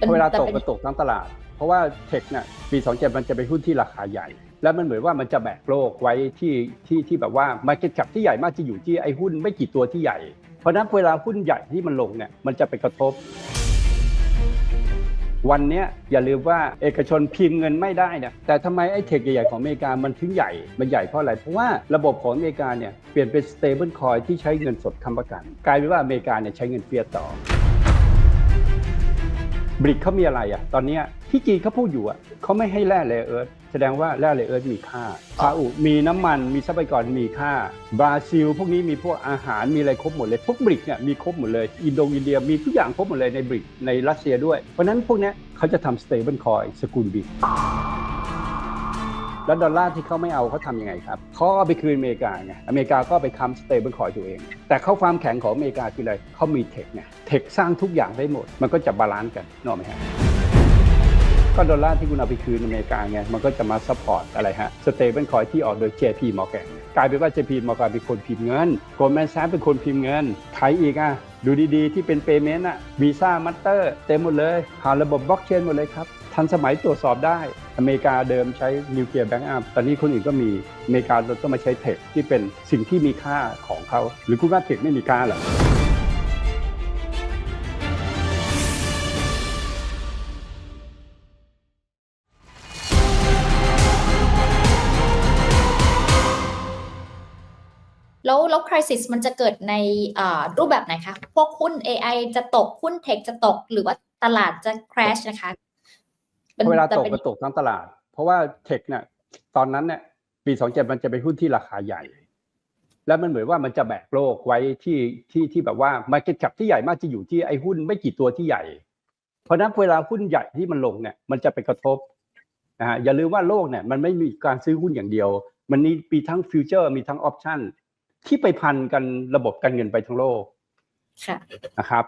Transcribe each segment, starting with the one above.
ป็นเวลาแต่ตกเป็นก็ตกทั้งตลาด เพราะว่าเทคเนี่ยปี27มันจะเป็นหุ้นที่ราคาใหญ่ แล้วมันเหมือนว่ามันจะแบกโลกไว้ที่ที่ที่แบบว่า market cap ที่ใหญ่มากจะอยู่ที่ไอ้หุ้นไม่กี่ตัวที่ใหญ่ เพราะฉะนั้นเวลาหุ้นใหญ่ที่มันลงเนี่ยมันจะไปกระทบ วันเนี้ยอย่าลืมว่าเอกชนพิมพ์เงินไม่ได้เนี่ยแต่ทำไมไอ้เทคใหญ่ๆของอเมริกามันถึงใหญ่มันใหญ่เพราะอะไร เพราะว่าระบบของอเมริกาเนี่ยเปลี่ยนเป็น stable coin ที่ใช้เงินสดค้ำประกัน กลายเป็นว่าอเมริกาเนี่ยใช้เงินเฟียสต่อ บริกเขามีอะไรอะ ตอนเนี้ยที่จีนเขาพูดอยู่อะเขาไม่ให้แร่เลเอิร์ธแสดงว่าแร่เลเอิร์ธมีค่าซาอุมีน้ำมันมีทรัพยากรมีค่า บราซิล พวกนี้มีพวกอาหารมีอะไรครบหมดเลย พวกบริกเนี่ยมีครบหมดเลย อินโดอินเดียมีทุกอย่างครบหมดเลยในบริกในรัสเซียด้วย เพราะฉะนั้นพวกเนี้ยเขาจะทำ stable coin สกุลบิก แล้วดอลลาร์ที่เขาไม่เอาเขาทำยังไงครับเขาเอาไปคืนอเมริกาไงอเมริกาก็ไปคำสเตเบิลคอยตัวเอง แต่เขาความแข็งของอเมริกาคืออะไรเขามีเทคไงเทคสร้างทุกอย่างได้หมด มันก็จะบาลานซ์กันนอกไหมฮะก็ดอลลาร์ที่คุณเอาไปคืนอเมริกาไงมันก็จะมาซัพพอร์ตอะไรฮะสเตเบิลคอยที่ออกโดย JP Morgan กลายเป็นว่า JP Morgan เป็นคนพิมพ์เงิน Goldman Sachs เป็นคนพิมพ์เงินใครอีกอะดูดีๆ ที่เป็นเปเมนต์อะวีซ่ามัตเตอร์เต็มหมดเลยผ่านระบบบล็อกเชนหมดเลยครับ ทันสมัยตรวจสอบได้ อเมริกาเดิมใช้นิวเคลียร์แบงก์อัพตอนนี้คนอื่นก็มีอเมริกาเราต้องมาใช้เทคที่เป็นสิ่งที่มีค่าของเขา หรือคุณว่าเทคไม่มีค่าหรอแล้วแล้วคริสิสมันจะเกิดในรูปแบบไหนคะ พวกหุ้น AI จะตก หุ้นเทคจะตก หรือว่าตลาดจะ crash นะคะ เวลาแต่ตกเป็นก็ตกทั้งตลาด เพราะว่าเทคเนี่ยตอนนั้นเนี่ยปี27มันจะเป็นหุ้นที่ราคาใหญ่ แล้วมันเหมือนว่ามันจะแบกโลกไว้ที่ที่ที่แบบว่า market cap ที่ใหญ่มากจะอยู่ที่ไอ้หุ้นไม่กี่ตัวที่ใหญ่ เพราะฉะนั้นเวลาหุ้นใหญ่ที่มันลงเนี่ยมันจะไปกระทบนะฮะอย่าลืมว่าโลกเนี่ยมันไม่มีการซื้อหุ้นอย่างเดียว มันมีมีทั้งฟิวเจอร์มีทั้งออปชั่นที่ไปพันกันระบบการเงินไปทั้งโลกค่ะนะครับ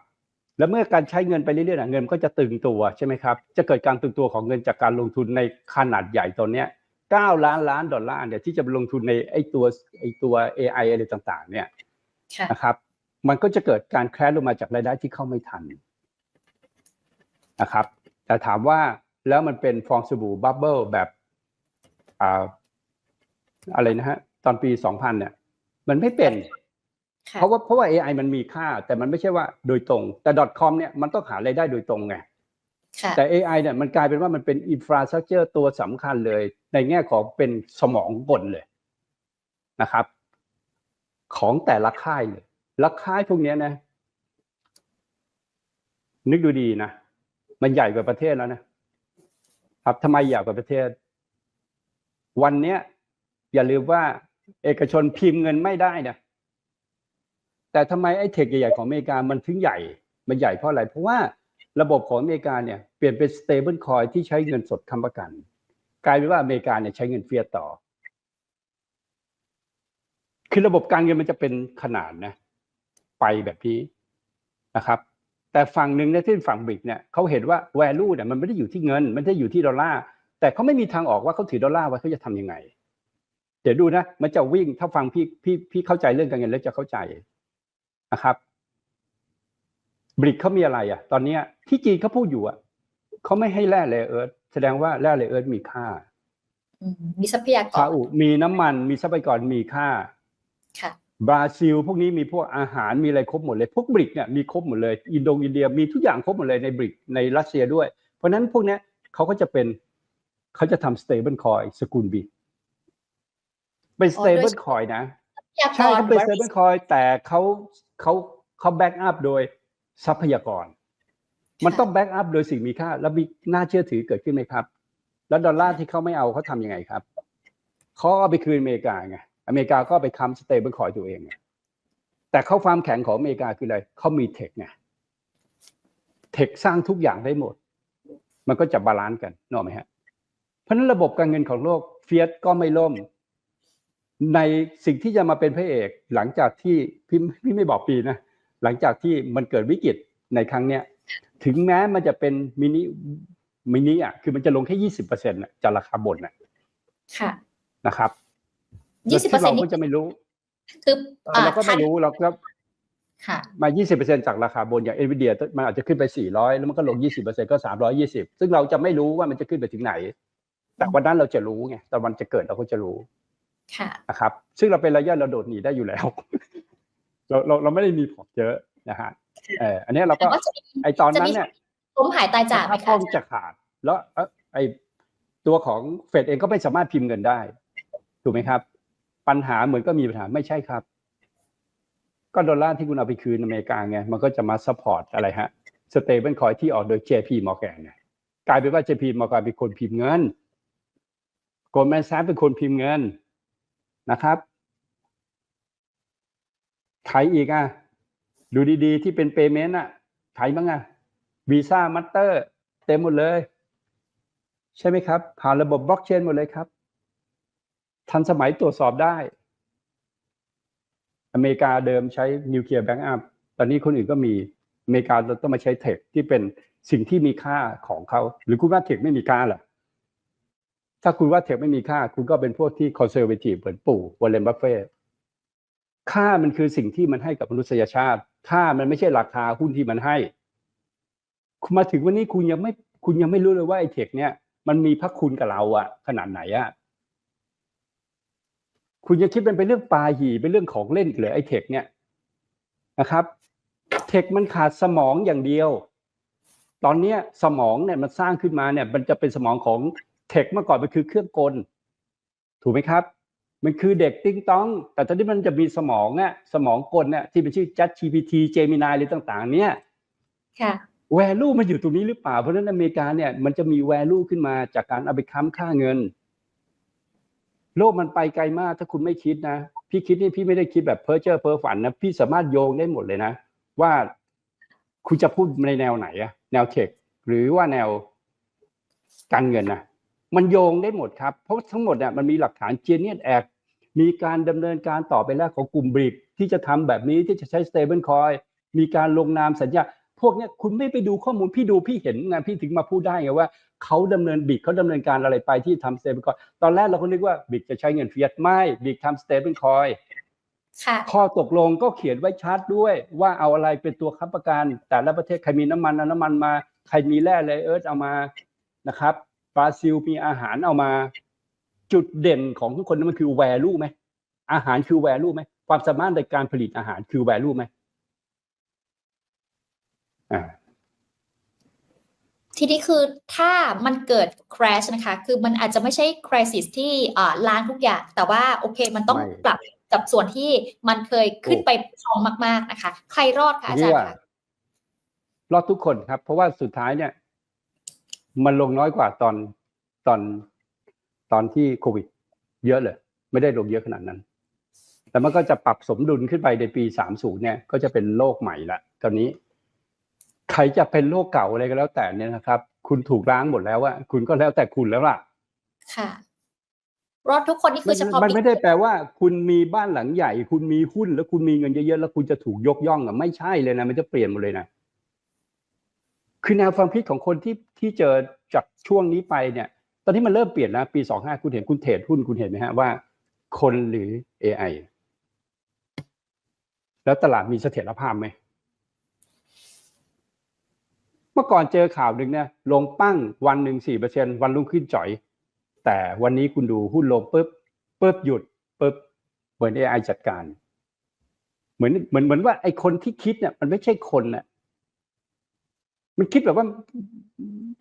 แล้วเมื่อการใช้เงินไปเรื่อยๆน่ะเงินก็จะตึงตัวใช่ไหมครับ จะเกิดการตึงตัวของเงินจากการลงทุนในขนาดใหญ่ตอนเนี้ย9ล้านล้านดอลลาร์เนี่ยที่จะไปลงทุนในไอ้ตัวไอ้ตัว AI อะไรต่างๆ เนี่ยค่ะนะครับ มันก็จะเกิดการแคร์ลงมาจากรายได้ที่เข้าไม่ทันนะครับ แต่ถามว่าแล้วมันเป็นฟองสบู่บับเบิลแบบอ่าอะไรนะฮะตอนปี2000เนี่ย มันไม่เป็นค่ะ เพราะว่าเพราะว่า AI มันมีค่า แต่มันไม่ใช่ว่าโดยตรง แต่ .com เนี่ยมันต้องหารายได้โดยตรงไงค่ะแต่ AI เนี่ยมันกลายเป็นว่ามันเป็นอินฟราสตรักเจอร์ตัวสำคัญเลย ในแง่ของเป็นสมองบนเลยนะครับ ของแต่ละค่ายเลยและค่ายพวกเนี้ยนะ นึกดูดีนะ มันใหญ่กว่าประเทศแล้วนะครับทำไมใหญ่กว่าประเทศ วันเนี้ย อย่าลืมว่า เอกชนพิมพ์เงินไม่ได้นะ แต่ทำไมไอ้เทคใหญ่ๆของอเมริกามันถึงใหญ่ มันใหญ่เพราะอะไร เพราะว่าระบบของอเมริกาเนี่ยเปลี่ยนเป็น stable coin ที่ใช้เงินสดค้ำประกัน กลายเป็นว่าอเมริกาเนี่ยใช้เงินเฟียต่อ คือระบบการเงินมันจะเป็นขนาดนะ ไปแบบนี้นะครับ แต่ฝั่งหนึ่งเนี่ยที่เป็นฝั่งบิกเนี่ยเขาเห็นว่า value เนี่ยมันไม่ได้อยู่ที่เงิน มันไม่ได้อยู่ที่ดอลลาร์แต่เขาไม่มีทางออกว่าเขาถือดอลลาร์ไว้เขาจะทำยังไง เดี๋ยวดูนะ มันจะวิ่งถ้าฟังพี่พี่พี่เข้าใจเรื่องการเงินแล้วจะเข้าใจ นะครับบริกเขามีอะไรอะ ตอนเนี้ยที่จีนเขาพูดอยู่อะเขาไม่ให้แร่เลเอิร์ธแสดงว่าแร่เลเอิร์ธมีค่าอืมมีทรัพยากซารอุมีน้ำมันมีทรัพยากรมีค่าค่ะบราซิล พวกนี้มีพวกอาหารมีอะไรครบหมดเลย พวกบริกเนี่ยมีครบหมดเลย อินโดอินเดียมีทุกอย่างครบหมดเลยในบริกในรัสเซียด้วย เพราะฉะนั้นพวกเนี้ยเขาก็จะเป็นเขาจะทำ stable coin สกุลบิกเป็นอ๋อโดย stable coin นะทรัพยากใช่รเขาเป็นบริ stable coin แต่เขา เขาเขาแบ็กอัพโดยทรัพยากร มันต้องแบ็กอัพโดยสิ่งมีค่า แล้วมีน่าเชื่อถือเกิดขึ้นไหมครับ แล้วดอลลาร์ที่เขาไม่เอาเขาทำยังไงครับเขาเอาไปคืนอเมริกาไงอเมริกาก็ไปค้ำสเตเบิลคอยตัวเองไงแต่เขาความแข็งของอเมริกาคืออะไรเขามีเทคไงเทคสร้างทุกอย่างได้หมด มันก็จะบาลานซ์กันนกออกไหมฮะเพราะฉะนั้นระบบการเงินของโลกเฟียสก็ไม่ล่ม ในสิ่งที่จะมาเป็นพระเอกหลังจากที่พี่พี่ไม่บอกปีนะหลังจากที่มันเกิดวิกฤตในครั้งเนี้ยถึงแม้มันจะเป็นมินิมินิอะคือมันจะลงแค่ยี่สิบเปอร์เซ็นต์จากราคาบนน่ะค่ะนะครับยี่สิบเปอร์เซ็นต์เรานี่ก็จะไม่รู้คืออ่าเราก็ไม่ทันรู้เราก็ค่ะมา 20%จากราคาบนอย่าง NVIDIA มันอาจจะขึ้นไป 400 แล้วมันก็ลง 20%ก็ 320 ซึ่งเราจะไม่รู้ว่ามันจะขึ้นไปถึงไหน แต่วันนั้นเราจะรู้ไงแต่วันจะเกิดเราก็จะรู้ค่ะ นะครับซึ่งเราเป็นระยะเราโดดหนีได้อยู่แล้ว เราเราเราไม่ได้มีพอร์ตเยอะนะฮะเอออันเนี้ยเราก็แต่ว่าจะมีไอตอนจะนั้นมีเนี่ยล้มหายตายจากไหมถ้าคะพ้องจะขาด แล้วเอ่อไอตัวของเฟดเองก็ไม่สามารถพิมพ์เงินได้ ถูกไหมครับ ปัญหาเหมือนก็มีปัญหาไม่ใช่ครับ ก็ดอลลาร์ที่คุณเอาไปคืนอเมริกาไงมันก็จะมาซัพพอร์ตอะไรฮะสเตเบิลคอยที่ออกโดย JP Morgan เนี่ยกลายเป็นว่า JP Morgan เป็นคนพิมพ์เงินโกลแมนแซเป็นคนพิมพ์เงิน นะครับใครอีกอะ ดูดีๆ ที่เป็นเปเมนต์อะใครบ้างอะวีซ่ามัตเตอร์เต็มหมดเลย ใช่ไหมครับ ผ่านระบบบล็อกเชนหมดเลยครับ ทันสมัยตรวจสอบได้ อเมริกาเดิมใช้นิวเคลียร์แบงก์อัพตอนนี้คนอื่นก็มีอเมริกาเราต้องมาใช้เทคที่เป็นสิ่งที่มีค่าของเขา หรือคุณว่าเทคไม่มีค่าเหรอ ถ้าคุณว่าเทคไม่มีค่า คุณก็เป็นพวกที่คอนเซอร์เวทีฟเหมือนปู่วอลเลนบัฟเฟ่ค่ามันคือสิ่งที่มันให้กับมนุษยชาติ ค่ามันไม่ใช่ราคาหุ้นที่มันให้ มาถึงวันนี้คุณยังไม่คุณยังไม่รู้เลยว่าไอ้เทคเนี่ยมันมีพระคุณกับเราอะขนาดไหนอะคุณยังคิดเป็นเป็นเรื่องปลาหีเป็นเรื่องของเล่นเหรอไอ้เทคเนี่ยนะครับ เทคมันขาดสมองอย่างเดียว ตอนเนี้ยสมองเนี่ยมันสร้างขึ้นมาเนี่ย มันจะเป็นสมองของ เทคเมื่อก่อนมันคือเครื่องกล ถูกไหมครับ มันคือเด็กติ้งต้อง แต่ตอนนี้มันจะมีสมองอะสมองกลเนี่ยที่เป็นชื่อ ChatGPT Gemini หรือต่างๆ เนี่ยค่ะ value มันอยู่ตรงนี้หรือเปล่า เพราะฉะนั้นอเมริกาเนี่ยมันจะมี value ขึ้นมาจากการเอาไปค้ำค่าเงิน โลกมันไปไกลมากถ้าคุณไม่คิดนะ พี่คิดนี่พี่ไม่ได้คิดแบบเพ้อเจ้อเพ้อฝันนะพี่สามารถโยงได้หมดเลยนะ ว่าคุณจะพูดในแนวไหนอะแนวเทคหรือว่าแนวการเงินนะ มันโยงได้หมดครับ เพราะทั้งหมดเนี่ยมันมีหลักฐานเจเนียนแอคมีการดำเนินการต่อไปแล้วของกลุ่มบริกที่จะทำแบบนี้ที่จะใช้ stable coin มีการลงนามสัญญา พวกเนี้ยคุณไม่ไปดูข้อมูลพี่ดูพี่เห็นไงพี่ถึงมาพูดได้ไงว่าเขาดำเนินบิกเขาดำเนินการอะไรไปที่ทำ stable coin ตอนแรกเราก็นึกว่าบิกจะใช้เงินเฟียสไม่บิกทำ stable coin ค่ะข้อตกลงก็เขียนไว้ชัดด้วย ว่าเอาอะไรเป็นตัวค้ำประกัน แต่ละประเทศใครมีน้ำมันเอาน้ำมันมา ใครมีแร่เลยเอิร์ธเอามานะครับ บราซิลมีอาหารเอามา จุดเด่นของทุกคนนั้นมันคือ value ไหมอาหารคือ value ไหมความสามารถในการผลิตอาหารคือ value ไหมอ่าทีนี้คือถ้ามันเกิด crash นะคะ คือมันอาจจะไม่ใช่ crisis ที่อ่าล้างทุกอย่าง แต่ว่าโอเค มันต้องไม่ปรับกับส่วนที่มันเคยขึ้นถูกไปพองมาก ๆ นะคะ ใครรอดคะอาเรีจายรกย์ว่าคะรอดทุกคนครับ เพราะว่าสุดท้ายเนี่ย มันลงน้อยกว่าตอนตอนตอนที่โควิด เยอะเลย ไม่ได้ลงเยอะขนาดนั้น แต่มันก็จะปรับสมดุลขึ้นไปในปี30เนี่ย ก็จะเป็นโลกใหม่ละตอนนี้ ใครจะเป็นโลกเก่าอะไรก็แล้วแต่เนี่ยนะครับ คุณถูกล้างหมดแล้วอะคุณก็แล้วแต่คุณแล้วล่ะ ค่ะรอดทุกคนนี่คือเฉพาะมันไม่ได้แปลว่า คุณมีบ้านหลังใหญ่ คุณมีหุ้นแล้วคุณมีเงินเยอะๆแล้วคุณจะถูกยกย่องอะไม่ใช่เลยนะมันจะเปลี่ยนหมดเลยนะ คือแนวความคิดของคนที่ที่เจอจากช่วงนี้ไปเนี่ย ตอนนี้มันเริ่มเปลี่ยนแล้วปีสองห้าคุณเห็นคุณเทรดหุ้นคุณเห็นไหมฮะว่า คนหรือ AI แล้วตลาดมีเสถียรภาพไหม เมื่อก่อนเจอข่าวหนึ่งเนี่ยลงปั้งวันหนึ่งสี่เปอร์เซ็นวันรุ่งขึ้นจ่อย แต่วันนี้คุณดูหุ้นลงปุ๊บปุ๊บหยุดปุ๊บเหมือน AI จัดการ เหมือนเหมือนเหมือนว่าไอ้คนที่คิดเนี่ยมันไม่ใช่คนน่ะ มันคิดแบบว่า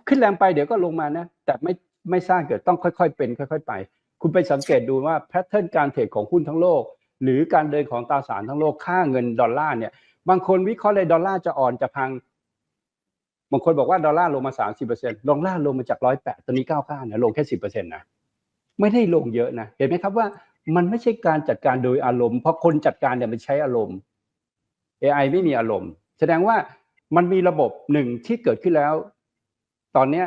ขึ้นแรงไปเดี๋ยวก็ลงมานะ แต่ไม่ไม่สร้างเกิดต้องค่อยๆ เป็น ค่อย ๆ ไป คุณไปสังเกตดูว่าแพทเทิร์นการเทรดของหุ้นทั้งโลก หรือการเดินของตราสารทั้งโลกค่าเงินดอลลาร์เนี่ย บางคนวิเคราะห์เลยดอลลาร์จะอ่อนจะพังบางคนบอกว่าดอลลาร์ลงมาสามสิบเปอร์เซ็นต์ดอลลาร์ลงมาจากร้อยแปดตอนนี้เก้าเก้านะลงแค่สิบเปอร์เซ็นต์นะไม่ได้ลงเยอะนะ เห็นไหมครับว่ามันไม่ใช่การจัดการโดยอารมณ์ เพราะคนจัดการเนี่ยมันใช้อารมณ์ AI ไม่มีอารมณ์ แสดงว่า มันมีระบบหนึ่งที่เกิดขึ้นแล้ว ตอนเนี้ย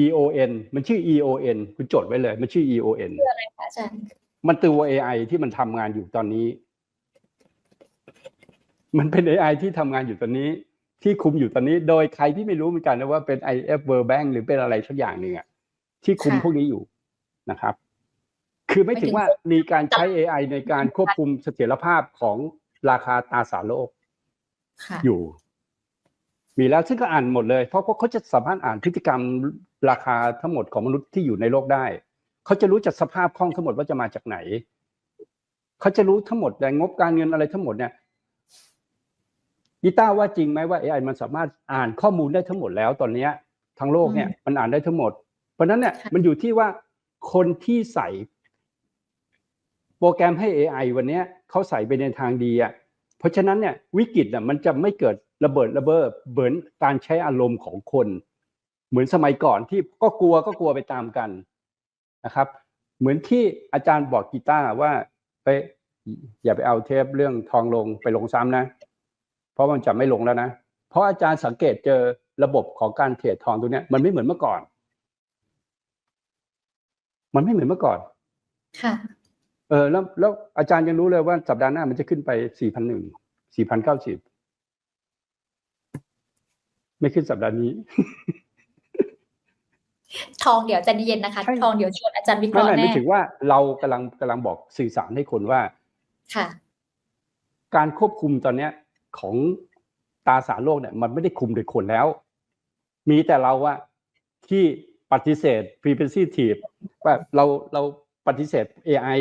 EON มันชื่อ EON คุณจดไว้เลย มันชื่อ EON อาจารย์มันตัว AI ที่มันทำงานอยู่ตอนนี้ มันเป็น AI ที่ทำงานอยู่ตอนนี้ ที่คุมอยู่ตอนนี้ โดยใครที่ไม่รู้เหมือนกันนะว่าเป็น IF World Bank หรือเป็นอะไรสักอย่างหนึ่งอะที่คุมพวกนี้อยู่นะครับ คือคือไม่ถึงว่ามีการใช้ AI ในการควบคุมเสถียรภาพของ ราคาตราสารโลกค่ะอยู่ มีแล้วซึ่งก็อ่านหมดเลย เพราะว่าเขาจะสามารถอ่านพฤติกรรมราคาทั้งหมดของมนุษย์ที่อยู่ในโลกได้ เขาจะรู้จักสภาพคล่องทั้งหมดว่าจะมาจากไหน เขาจะรู้ทั้งหมดแต่งบการเงินอะไรทั้งหมดเนี่ยกีต้าว่าจริงไหมว่า AI มันสามารถอ่านข้อมูลได้ทั้งหมดแล้วตอนเนี้ยทั้งโลกเนี่ยมันอ่านได้ทั้งหมด เพราะฉะนั้นเนี่ยมันอยู่ที่ว่าคนที่ใส่ โปรแกรมให้ AI วันเนี้ย เขาใส่ไปในทางดีอะเพราะฉะนั้นเนี่ยวิกฤตน่ะมันจะไม่เกิดระเบิดระเบ้อเหมือนการใช้อารมณ์ของคน เหมือนสมัยก่อนที่ก็กลัวก็กลัวไปตามกันนะครับ เหมือนที่อาจารย์บอกกีตาร์ว่าไปอย่าไปเอาเทปเรื่องทองลงไปลงซ้ำนะ เพราะมันจะไม่ลงแล้วนะ เพราะอาจารย์สังเกตเจอระบบของการเทรดทองตัวเนี้ยมันไม่เหมือนเมื่อก่อน มันไม่เหมือนเมื่อก่อน ค่ะ เออแล้วแล้วอาจารย์ยังรู้เลยว่าสัปดาห์หน้ามันจะขึ้นไปสี่พันหนึ่งสี่พันเก้าสิบไม่ขึ้นสัปดาห์นี้ ทองเดี๋ยวใจะเย็นนะคะใช่ทองเดี๋ยวชวนอาจารย์วิเคไม่ราะห์ไม่แน่ไม่ถึงว่าเรากำลังกำลังบอกสื่อสารให้คนว่า ค่ะ การควบคุมตอนเนี้ย ของตราสารโลกเนี่ย มันไม่ได้คุมโดยคนแล้ว มีแต่เราว่าที่ปฏิเสธ preventive ว่าเราเราปฏิเสธ AI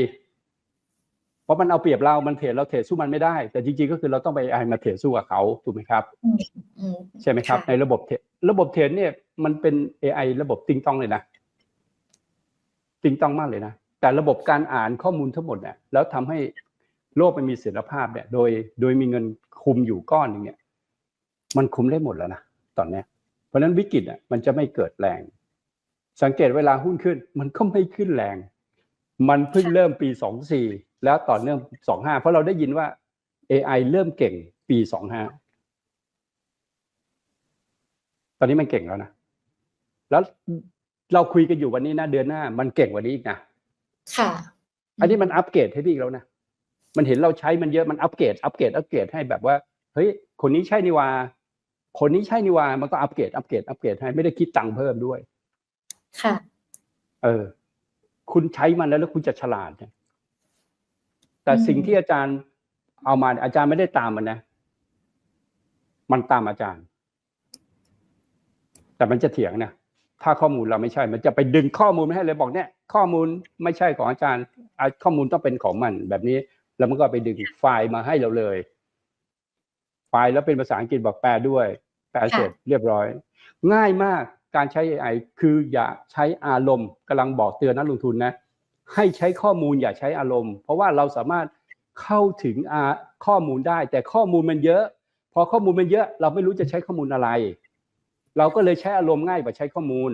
เพราะมันเอาเปรียบเรา มันเทรดเราเทรดสู้มันไม่ได้ แต่จริงๆก็คือเราต้องไป AI มาเทรดสู้กับเขาถูกไหมครับอืมใช่ไหมครับค่ะในระบบเทรดระบบเทรดเนี่ยมันเป็น AI ระบบติงต้องเลยนะติงต้องมากเลยนะ แต่ระบบการอ่านข้อมูลทั้งหมดเนี่ยแล้วทำให้โลกมันมีเสถียรภาพเนี่ยโดยโดยมีเงินคุมอยู่ก้อนหนึงเนี่ยมันคุมได้หมดแล้วนะตอนเนี้ยเพราะฉะนั้นวิกฤตอะมันจะไม่เกิดแรง สังเกตเวลาหุ้นขึ้น มันก็ไม่ขึ้นแรง มันเพิ่งเริ่มปีสองสี่ แล้วต่อเนื่องสองห้าเพราะเราได้ยินว่า AI เริ่มเก่งปีสองห้าตอนนี้มันเก่งแล้วนะ แล้วเราคุยกันอยู่วันนี้นะเดือนหน้า มันเก่งกว่านี้อีกนะค่ะ อันนี้มันอัปเกรดให้พี่อีกแล้วนะมันเห็นเราใช้มันเยอะมันอัปเกรดอัปเกรดอัปเกรดให้แบบว่าเฮ้ยคนนี้ใช่นี่วาคนนี้ใช่นี่วามันก็อัปเกรดอัปเกรดอัปเกรดให้ไม่ได้คิดตังค์เพิ่มด้วย ค่ะ เออ คุณใช้มันแล้วแล้วคุณจะฉลาดนะ แต่อืมสิ่งที่อาจารย์เอามาอาจารย์ไม่ได้ตามมันนะ มันตามอาจารย์ แต่มันจะเถียงนะถ้าข้อมูลเราไม่ใช่ มันจะไปดึงข้อมูลไม่ให้เลยบอกเนี่ย ข้อมูลไม่ใช่ของอาจารย์อะข้อมูลต้องเป็นของมัน แบบนี้แล้วมันก็ไปดึงไฟล์มาให้เราเลย ไฟล์แล้วเป็นภาษาอังกฤษบอกแปลด้วย แปลเสร็จเรียบร้อย ง่ายมากการใช้ AI คืออย่าใช้อารมณ์กำลังบอกเตือนนักลงทุนนะ ให้ใช้ข้อมูลอย่าใช้อารมณ์ เพราะว่าเราสามารถเข้าถึงอาข้อมูลได้ แต่ข้อมูลมันเยอะ พอข้อมูลมันเยอะเราไม่รู้จะใช้ข้อมูลอะไร เราก็เลยใช้อารมณ์ง่ายกว่าใช้ข้อมูล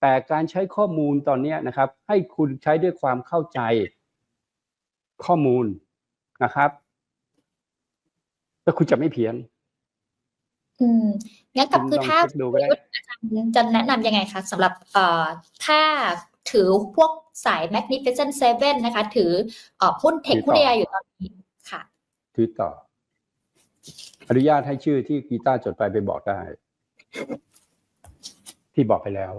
แต่การใช้ข้อมูลตอนเนี้ยนะครับ ให้คุณใช้ด้วยความเข้าใจข้อมูลนะครับแล้วคุณจะไม่เพี้ยน อืมงั้นกับคุณคือลองถ้าเช็คดูก็ได้อาจารย์จะแนะนำยังไงคะสำหรับเอ่อถ้า ถือพวกสาย Magnificent Seven นะคะ ถือเอ่อหุ้นเทคถือต่อหุ้น AI อยู่ตอนนี้ค่ะ ถือต่อ อนุญาตให้ชื่อที่กีตาร์จดไปไปบอกได้ ที่บอกไปแล้ว